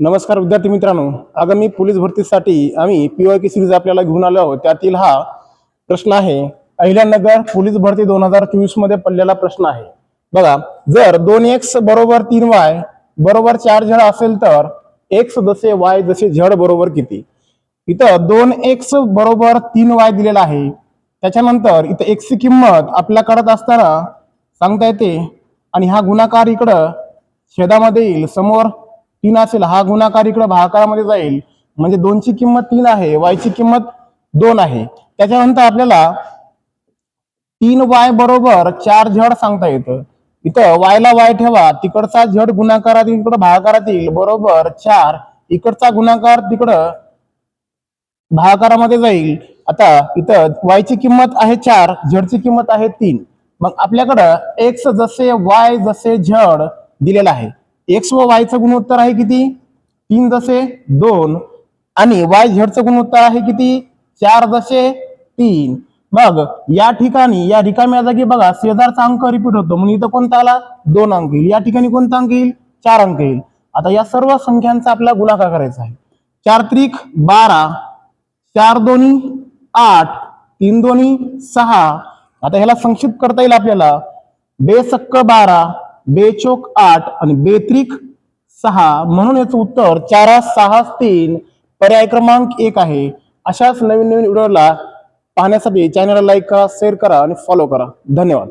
नमस्कार विद्यार्थी मित्रांनो. आगामी पोलीस भरतीसाठी आम्ही पी की सिरीज आपल्याला घेऊन आलो आहोत. त्यातील हा प्रश्न आहे. अहिल्यानगर पोलीस भरती दोन हजार चोवीसमध्ये पडलेला प्रश्न आहे. बघा जर दोन एक्स बरोबर तीन वाय बरोबर चार झड असेल तर एक्स जसे वाय जसे झड बरोबर किती? इथं दोन एक्स बरोबर तीन वाय दिलेला आहे. त्याच्यानंतर इथं एक्सची किंमत आपल्या कळत असताना सांगता येते. आणि हा गुणाकार इकडं छेदामध्ये येईल. समोर तीन असेल हा गुणाकार इकडे भाकारामध्ये जाईल. म्हणजे दोनची किंमत तीन आहे वायची किंमत दोन आहे. त्याच्यानंतर आपल्याला तीन वाय बरोबर चार झड सांगता येतं. इथं वायला वाय ठेवा तिकडचा झड गुणाकारात इकडं भागाकारात येईल बरोबर चार इकडचा गुणाकार तिकडं भागाकारामध्ये जाईल. आता इथं वायची किंमत आहे चार झडची किंमत आहे तीन. मग आपल्याकडं एक्स जसे वाय जसे झड दिलेला आहे. एक्स व वायचं गुणोत्तर आहे किती? तीन जसे दोन. आणि वाय झेडचं गुणोत्तर आहे किती? चार जसे तीन. मग या ठिकाणी या रिकाम्या जागी बघा शेजारचा अंक रिपीट होतो. म्हणून इथं कोणता आला? दोन अंक येईल. या ठिकाणी कोणता अंक येईल? चार अंक येईल. आता या सर्व संख्यांचा आपला गुणाकार करायचा आहे. चार त्रिक बारा चार दोन्ही आठ तीन दोन्ही सहा. आता ह्याला संक्षिप्त करता येईल आपल्याला. बेसक्क बारा बेचोक आठ आणि बेत्रिक सहा म्हणून याचं उत्तर चार सहा तीन. पर्याय क्रमांक एक आहे. अशाच नवीन नवीन व्हिडिओला पाहण्यासाठी चॅनलला लाईक करा शेअर करा आणि फॉलो करा. धन्यवाद.